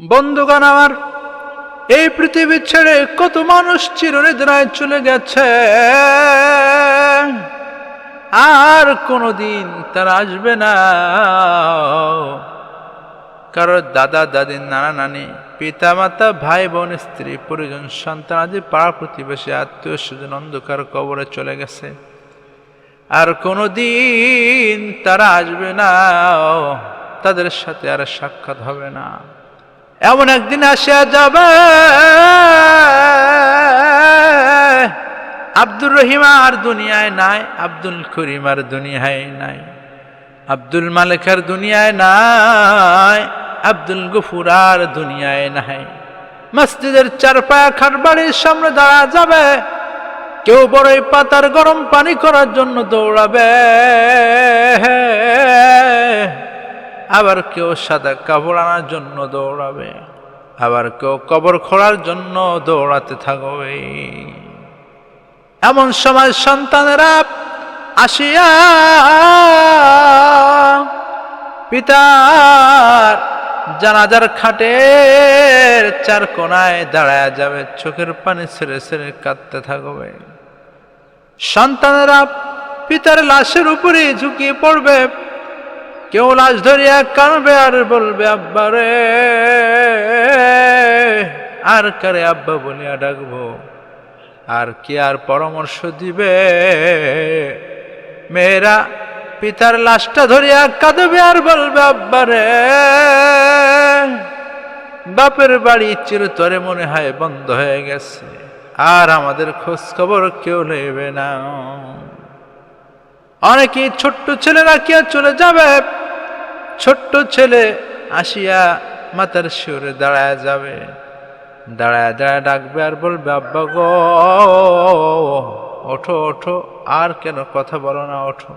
বন্ধুগণ আমার, এই পৃথিবী ছেড়ে কত মানুষ চিরনিদ্রায় চলে গেছে। আর কোনোদিন তারা আসবে না। কারও দাদা, দাদি, নানা, নানি পিতা মাতা ভাই বোন স্ত্রী, পরিজন, সন্তান আদি পাড়া প্রতিবেশী, আত্মীয় স্বজন, অন্ধকার কবরে চলে গেছে। আর কোনোদিন তারা আসবে না। তাদের সাথে আর সাক্ষাৎ হবে না। এমন একদিন আসিয়া যাবে। আব্দুর রহিম আর দুনিয়ায় নাই, আব্দুল করিম আর দুনিয়ায় নাই, আব্দুল মালিকের দুনিয়ায় নাই, আব্দুল গফুর আর দুনিয়ায় নাই। মসজিদের চারপায়া খাট বাড়ির সামনে দাঁড়া যাবে, কেউ বড়ই পাতার গরম পানি করার জন্য দৌড়াবে। আবার কেউ সাদা কাপড় আনার জন্য দৌড়াবে, আবার কেউ কবর খোঁড়ার জন্য দৌড়াতে থাকবে। এমন সময় সন্তানেরা আসিয়া পিতার জানাজার খাটের চার কোনায় দাঁড়ায় যাবে, চোখের পানি ছেড়ে ছেড়ে কাঁদতে থাকবে। সন্তানেরা পিতার লাশের উপরে ঝুঁকিয়ে পড়বে। কেউ লাশ ধরিয়া কানবে আর বলবে আব্বারে আর কারে আব্বা বলিয়া ডাকবো? আর কি আর পরামর্শ দিবে? মেয়েরা পিতার লাশটা ধরিয়া কাঁদবে আর বলবে আব্বারে বাপের বাড়ি চিরতরে মনে হয় বন্ধ হয়ে গেছে। আর আমাদের খোঁজ খবর কেউ নেবে না। অনেকে ছোট্ট ছেলেরা কে চলে যাবে? ছোট্ট ছেলে আসিয়া মাতার শিওরে দাঁড়ায় যাবে। দাঁড়ায় দাঁড়ায় ডাকবে আর বলবে, আব্বা গো, ওঠো ওঠো, আর কেন কথা বলো না, ওঠো।